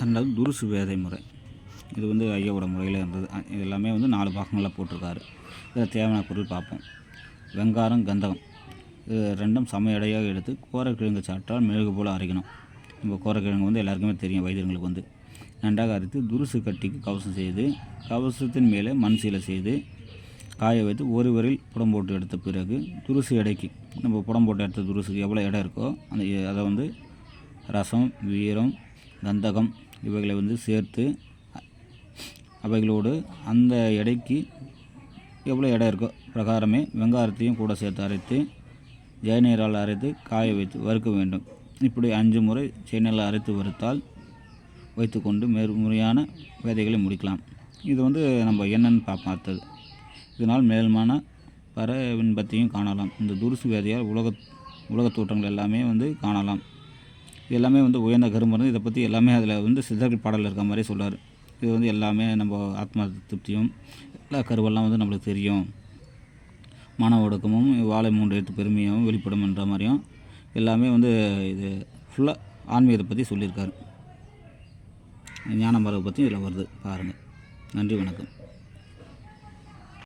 ரெண்டாவது துருசு வேதை முறை. இது வந்து ஐயாவோட முறையில் இருந்தது. இது எல்லாமே வந்து நாலு பாகங்களில் போட்டிருக்காரு. இதில் தேவையான பொருள் பார்ப்போம். வெங்காரம் கந்தகம். இது ரெண்டும் சம எடையாக எடுத்து கோரக்கிழங்கு சாற்றால் மெழுகு போல் அரைக்கணும். நம்ம கோரக்கிழங்கு வந்து எல்லாருக்குமே தெரியும் வைத்தியர்களுக்கு வந்து. நன்றாக அரைத்து துருசு கட்டிக்கு கவசம் செய்து கவசத்தின் மேலே மண் சீலை செய்து காய வைத்து ஒரு வரில் புடம் போட்டு எடுத்த பிறகு துருசு எடைக்கு நம்ம புடம் போட்டு எடுத்த துருசுக்கு எவ்வளோ இடம் இருக்கோ அந்த அதை வந்து ரசம் வீரம் கந்தகம் இவைகளை வந்து சேர்த்து அவைகளோடு அந்த எடைக்கு எவ்வளோ எடை இருக்கோ பிரகாரமே வெங்காயத்தையும் கூட சேர்த்து அரைத்து ஜெயநீரால் அரைத்து காய வைத்து வறுக்க வேண்டும். இப்படி அஞ்சு முறை சென்னையில் அரைத்து வறுத்தால் வைத்துக்கொண்டு மேற்முறையான வேதைகளை முடிக்கலாம். இது வந்து நம்ம என்னன்னு பார்ப்போம் அடுத்தது இதனால் மேலுமான பர விண்பத்தையும் காணலாம். இந்த துருசு வேதையால் உலக உலகத் தோற்றங்கள் எல்லாமே வந்து காணலாம். இது எல்லாமே வந்து உயர்ந்த கருமருந்து இதை பற்றி எல்லாமே அதில் வந்து சித்தர்கள் பாடல் இருக்க மாதிரி சொல்கிறார் இது வந்து எல்லாமே நம்ம ஆத்மா திருப்தியும் எல்லா கருவெல்லாம் வந்து நம்மளுக்கு தெரியும். மன ஒடுக்கமும் வாழை மூன்று எழுத்து பெருமையாகவும் வெளிப்படும் என்ற மாதிரியும் எல்லாமே வந்து இது ஃபுல்லாக ஆன்மீகத்தை பற்றி சொல்லியிருக்காரு. ஞான மரபை பற்றி இதில் வருது. பாருங்கள் நன்றி வணக்கம்.